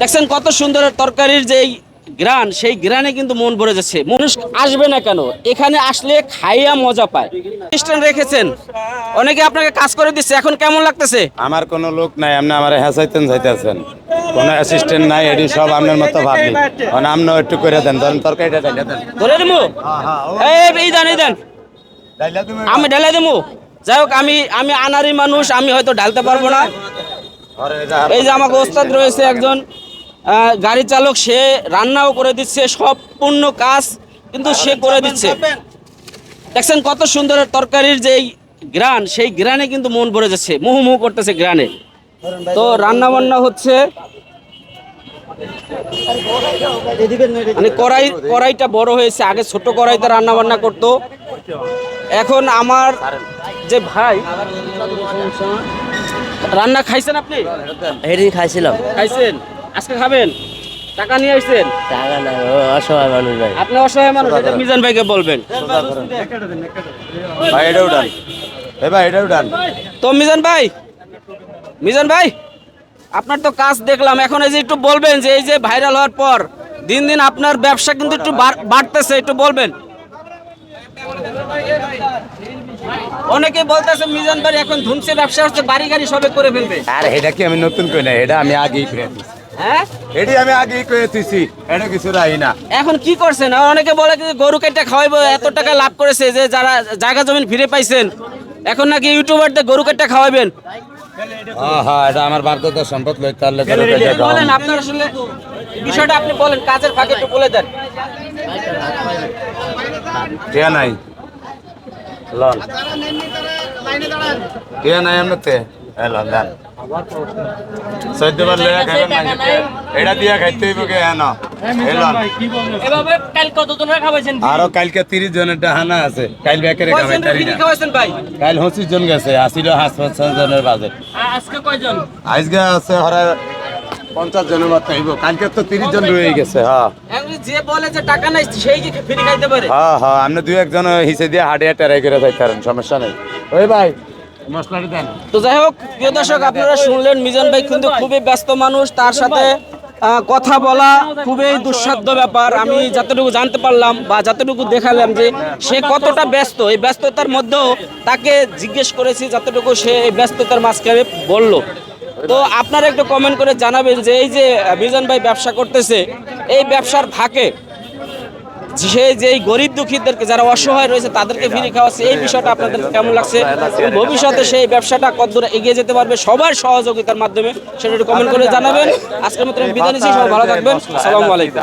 দেখছেন কত সুন্দর তরকারির যে গ্রান সেই গ্রানে কিন্তু মন ভরে যাচ্ছে। মানুষ আসবে না কেন? এখানে আসলে খাইয়া মজা পায়। খ্রিস্টান রেখেছেন। অনেকে আপনাকে কাজ করে দিচ্ছে। এখন কেমন লাগতেছে? আমার কোনো লোক নাই আপনি আমার হেসাইতেন যাইতেছেন। কোনো অ্যাসিস্ট্যান্ট নাই এটি সব আপনার মতো ভাবি মানে আপনিও একটু করে দেন ধরেন তরকারিটা ডাইলা দেন। ধরে দেবো এই দেন এই দেন। ডাইলা তুমি আমি ঢেলে দেবো। যাই হোক আমি আমি আনারি মানুষ আমি হয়তো ঢালতে পারব না। এই যে আমাকে ওস্তাদ রয়েছে একজন। গাড়ি চালক সে রান্নাও করে দিচ্ছে সম্পূর্ণ কাজ কিন্তু সে করে দিচ্ছে। দেখছেন কত সুন্দর তরকারির যে গ্রান সেই গ্রানে কিন্তু মন ভরে যাচ্ছে মুহু মুহু করতেছে গ্রানে। তো রান্না বান্না হচ্ছে মানে কড়াই কড়াইটা বড় হয়েছে আগে ছোট কড়াইতে রান্না বান্না করতো। এখন আমার যে ভাই রান্না খাইছেন আপনি? সেদিন খাইছিলাম। খাইছেন? আজকে খাবেন? টাকা নিয়ে আসছেন? টাকা ও অসহায় মানুষ ভাই। আপনি অসহায় মানুষ এটা মিজান ভাইকে বলবেন। ভাই এটা উঠান এ ভাই এটা উঠান তো মিজান ভাই মিজান ভাই আপনার তো কাজ দেখলাম এখন এই যে একটু বলবেন যে এই যে ভাইরাল হওয়ার পর দিন দিন আপনার ব্যবসা কিন্তু একটু বাড়- বাড়তেছে একটু বলবেন। অনেকে বলতেছে মিজান ভাই এখন ধুমছে ব্যবসা হচ্ছে বাড়ি গাড়ি সবে করে ফেলবে। আর এটা কি আমি নতুন কই না এটা আমি আগেই করে হ্যাঁ? এটি আমি আগেই করে দিছি এটা কিছু রাই না। এখন কি করছেন? অনেকে বলে যে গরু কেটে খাওয়াইবো এত টাকা লাভ করেছে যে যারা জায়গা জমিন ফিরে পাইছেন। এখন নাকি ইউটিউবারদের গরু কেটে খাওয়াবেন হ্যাঁ এটা আমার বার্ধক্য সম্পদ লই তাহলে বলেন আপনার আসলে বিষয়টা আপনি বলেন কাজের ফাঁকে একটু বলে দেন। কে নাই? লন কে নাই এমনিতে এ লন সদ্য বার লয়া খাইবেন না এটা দিয়া খাইতে হইব কে খাওয়াইছেন আরও কালকে তিরিশ জনের ডাহানা আছে। কাল বেকারে কাল পঁচিশ জন গেছে আসিল হাঁস পঞ্চাশ জনের বাজেট। আজকে কয়জন? আজকে আছে হরে পঞ্চাশ জনের মতো হইব। কালকে তো তিরিশ জন রয়ে গেছে হ্যাঁ। যে বলে যে টাকা নাই সেই কি ফ্রি খাইতে পারে। হ্যাঁ হ্যাঁ আপনি দুই একজন হিসে দিয়ে হাড়িয়া টেরাই করে যাইতে পারেন সমস্যা নেই। ওই ভাই তো যাই হোক, প্রিয় দর্শক, আপনারা শুনলেন মিজান ভাই কিন্তু খুবই ব্যস্ত মানুষ, তার সাথে কথা বলা খুবই দুঃসাধ্য ব্যাপার। আমি যতটুকু জানতে পারলাম বা যতটুকু দেখালাম যে সে কতটা ব্যস্ত, এই ব্যস্ততার মধ্যেও তাকে জিজ্ঞেস করেছি যতটুকু সে এই ব্যস্ততার মাঝখানে বলল। তো আপনারা একটু কমেন্ট করে জানাবেন যে এই যে মিজান ভাই ব্যবসা করতেছে, এই ব্যবসার ফাঁকে সে যে যেই গরিব দুঃখীদেরকে যারা অসহায় রয়েছে তাদেরকে ফিরে খাওয়াচ্ছে এই বিষয়টা আপনাদের কেমন লাগছে? ভবিষ্যতে সেই ব্যবসাটা কতদূর এগিয়ে যেতে পারবে সবার সহযোগিতার মাধ্যমে সেটা একটু কমেন্ট করে জানাবেন। আজকের মতো বিদায় নিচ্ছি, সবাই ভালো থাকবেন। আসসালামু আলাইকুম।